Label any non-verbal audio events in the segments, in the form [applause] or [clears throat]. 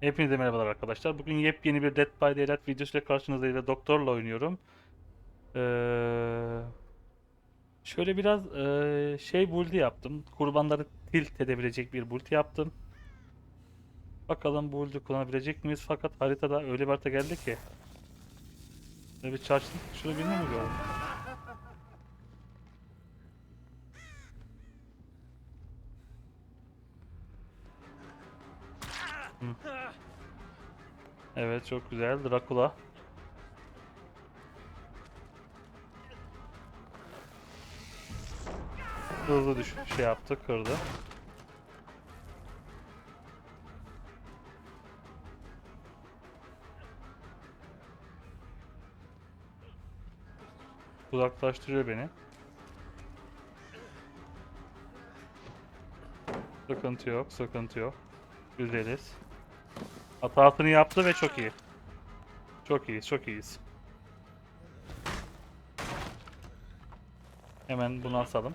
Hepinize merhabalar arkadaşlar. Bugün yepyeni bir Dead by Daylight videosuyla karşınızdayız ve doktorla oynuyorum. Ee, şöyle biraz ee, şey build yaptım. Kurbanları tilt edebilecek bir build yaptım. Bakalım bu build'i kullanabilecek miyiz? Fakat haritada öyle bir harita geldi ki. Böyle bir çarşılık şurada birini mi gördüm? Evet çok güzel. Dracula. Hızlı düş şey yaptı, kırdı. Uzaklaştırıyor beni. Sıkıntı yok, sıkıntı yok. Güzeliz. Hatasını yaptı ve çok iyi. Çok iyiyiz, çok iyiyiz. Hemen bunu asalım.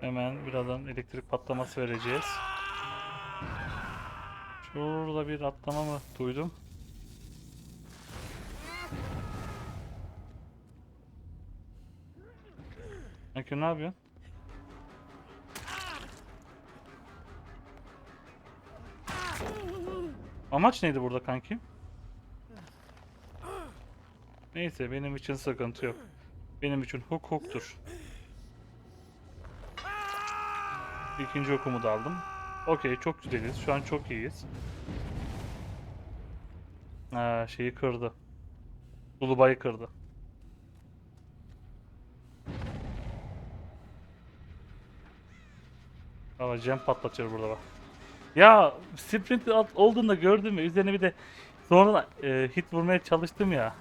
Hemen birazdan elektrik patlaması vereceğiz. Şurada bir atlama mı duydum? Akü ne yapıyorsun? Amaç neydi burada kanki? Neyse benim için sıkıntı yok. Benim için huk huktur. İkinci hukumu da aldım. Okey çok güzeliz. Şu an çok iyiyiz. Ha şeyi kırdı. Ulubayı kırdı. Ama Cem patlatıyor burada bak. Ya sprint at- olduğunda gördüm ya üzerine bir de sonra e, hit vurmaya çalıştım ya.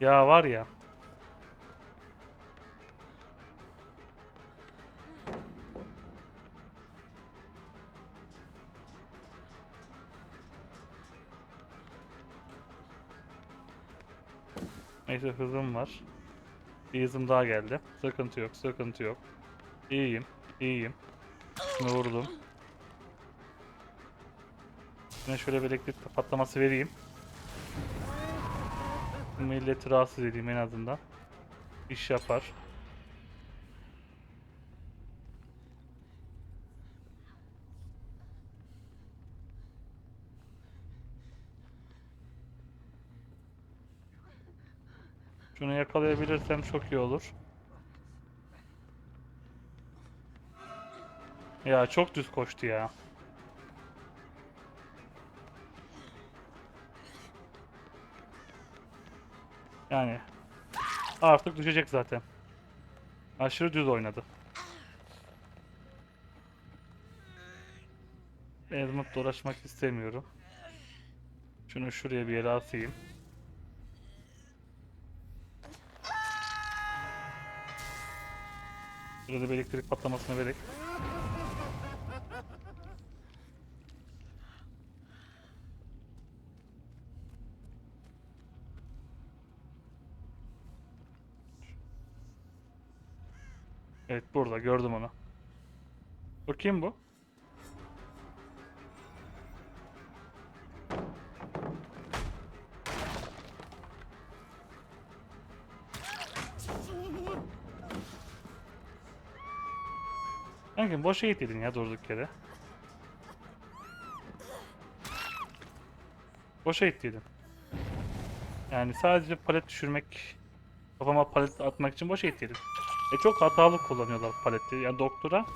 Ya var ya. Neyse hızım var. Bir hızım daha geldi. Sıkıntı yok, sıkıntı yok. İyiyim, iyiyim. Şunu vurdum. Yine şöyle bir elektrik patlaması vereyim. Milleti rahatsız edeyim en azından. İş yapar. Şunu yakalayabilirsem çok iyi olur. Ya çok düz koştu ya. Yani artık düşecek zaten. Aşırı düz oynadı. Ezmut'la uğraşmak istemiyorum. Şunu şuraya bir yere asayım. Burada bir elektrik patlamasına vererek. Evet burada gördüm onu. Bu kim bu? Kanka boşa gittin ya durduk yere. Boşa gittin. Yani sadece palet düşürmek, kafama palet atmak için boşa gittin. E çok hatalı kullanıyorlar paleti. Yani doktora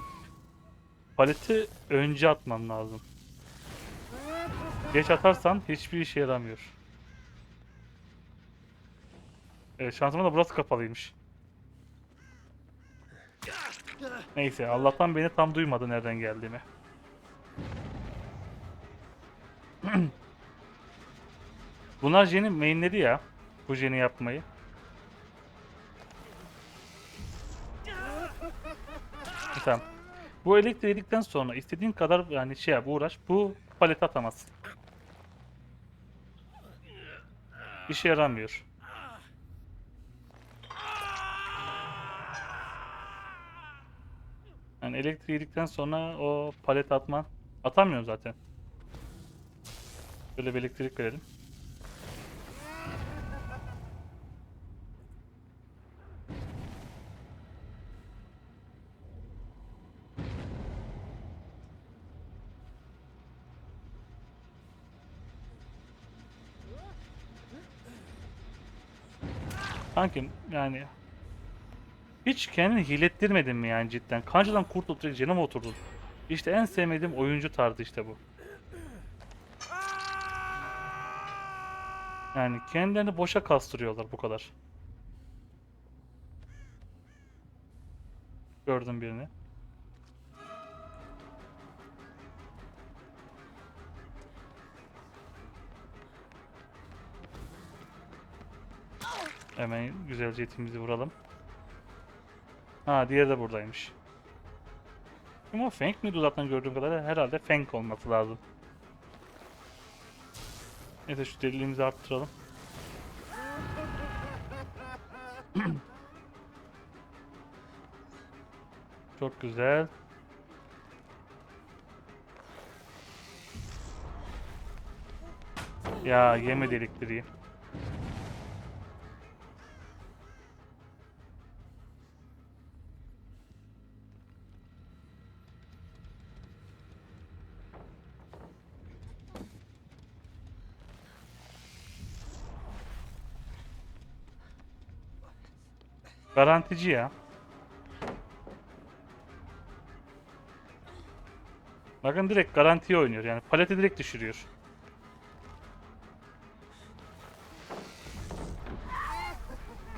paleti önce atman lazım. Geç atarsan hiçbir işe yaramıyor. Evet şansıma da burası kapalıymış. Neyse Allah'tan beni tam duymadı nereden geldiğimi. [clears throat] Bunlar Jen'i mainledi ya. Bu Jen'i yapmayı. Tamam. Bu elektriği yedikten sonra istediğin kadar yani şey yap uğraş. Bu paleti atamazsın. İşe yaramıyor. Yani elektriği yedikten sonra o palet atman atamıyor zaten. Böyle bir elektrik verelim. Kankim yani hiç kendini hilettirmedin mi yani cidden? Kancadan kurtulup direkt canıma oturdun. İşte en sevmediğim oyuncu tarzı işte bu. Yani kendilerini boşa kastırıyorlar bu kadar. Gördüm birini. Hemen güzelce etimizi vuralım. Ha diğeri de buradaymış. Ama Feng miydi uzaktan gördüğüm kadarıyla? Herhalde Feng olması lazım. Neyse şu deliliğimizi arttıralım. [clears throat] Çok güzel. Ya yemedi elektriği. Garantici ya. Bakın direkt garantiye oynuyor yani paleti direkt düşürüyor.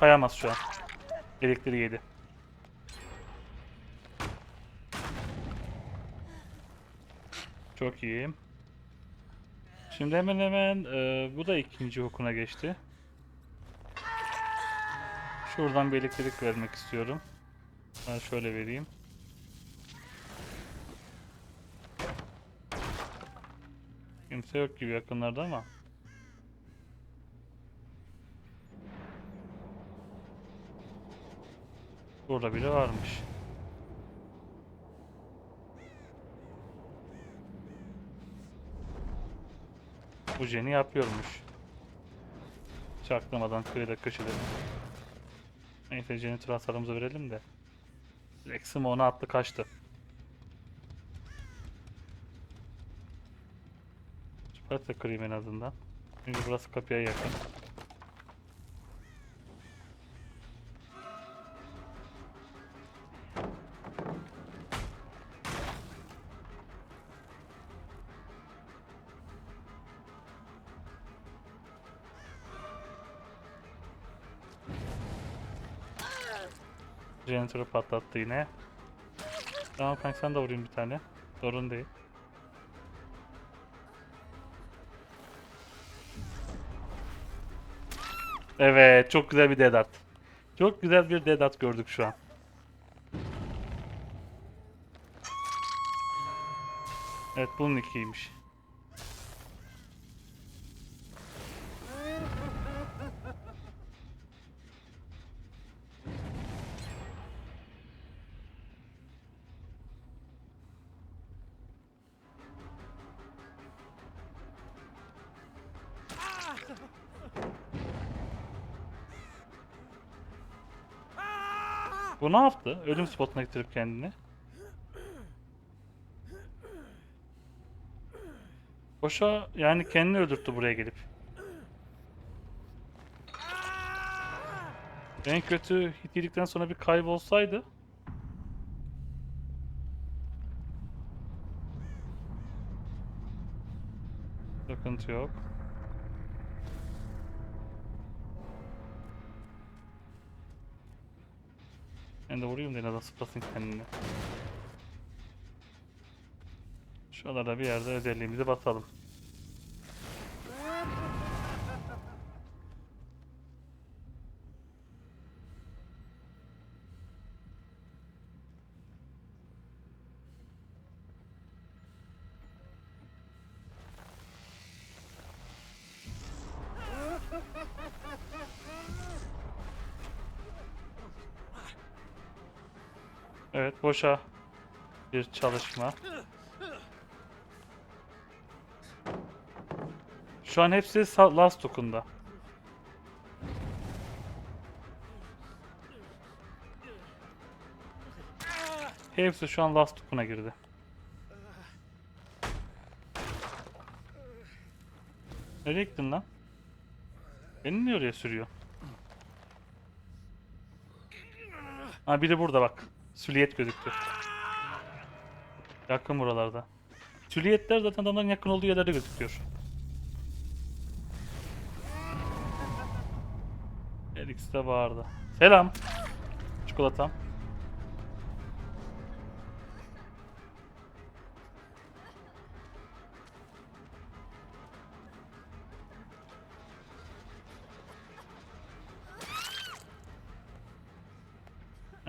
Kayamaz şu an. Elektriği yedi. Çok iyi. Şimdi hemen hemen e, bu da ikinci hukuna geçti. Şuradan bir elektrik vermek istiyorum. Ben şöyle vereyim. Kimse yok gibi yakınlarda ama. Burada biri varmış. Bu Jenny yapıyormuş. Çaklamadan kıyıda köşede. Neyse Janitor hasarımızı verelim de. Rex'im onu attı kaçtı. Çıkarsa kırayım en azından. Çünkü burası kapıya yakın. Janitor'ı patlattı yine. Tamam kanka sen de vurayım bir tane. Sorun değil. Evet çok güzel bir dedat. Çok güzel bir dedat gördük şu an. Evet bunun ikiymiş. Bu ne yaptı? Ölüm spotuna getirip kendini. Boşa yani kendini öldürttü buraya gelip. En kötü hit yedikten sonra bir kaybolsaydı. Sıkıntı yok. Ben de vurayım da en azından sıplasın kendini. Şuralarda bir yerde özelliğimizi basalım. Evet boşa. Bir çalışma. Şu an hepsi last token'da. Hepsi şu an last token'a girdi. Nereye gittin lan? Beni niye oraya sürüyor? Ha biri burada bak. Süliyet gözüktü. Yakın buralarda. Süliyetler zaten adamların yakın olduğu yerlerde gözüküyor. Felix de bağırdı. Selam. Çikolatam.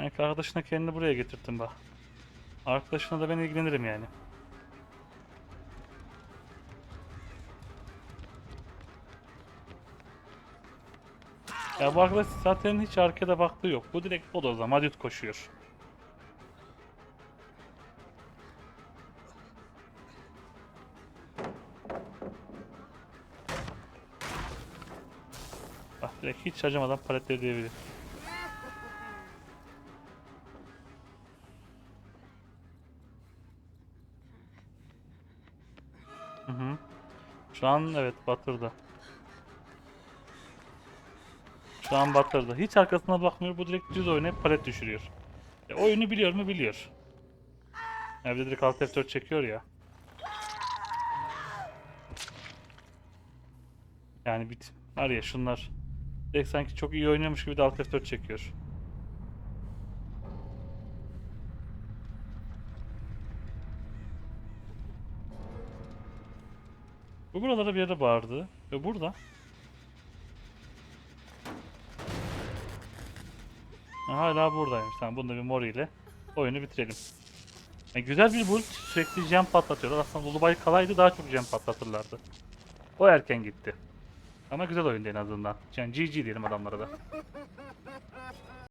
Yani arkadaşına kendini buraya getirttin bak. Arkadaşına da ben ilgilenirim yani. Ya bu arkadaş zaten hiç arkada baktığı yok. Bu direkt bodozla madut koşuyor. Bak direkt hiç acımadan paletleri diyebilir. Şu an evet batırdı. Şu an batırdı. Hiç arkasına bakmıyor. Bu direkt düz oynayıp palet düşürüyor. E, oyunu biliyor mu? Biliyor. Evde direkt alt F4 çekiyor ya. Yani bit var ya şunlar. Direkt sanki çok iyi oynuyormuş gibi de alt F4 çekiyor. Bu buralara bir yere bağırdı. Ve burada. Ha, Hala buradaymış. Tamam bunu da bir mor ile oyunu bitirelim. Yani güzel bir build. Sürekli jam patlatıyorlar. Aslında Lulubay kalaydı daha çok jam patlatırlardı. O erken gitti. Ama güzel oyundu en azından. Yani GG diyelim adamlara da.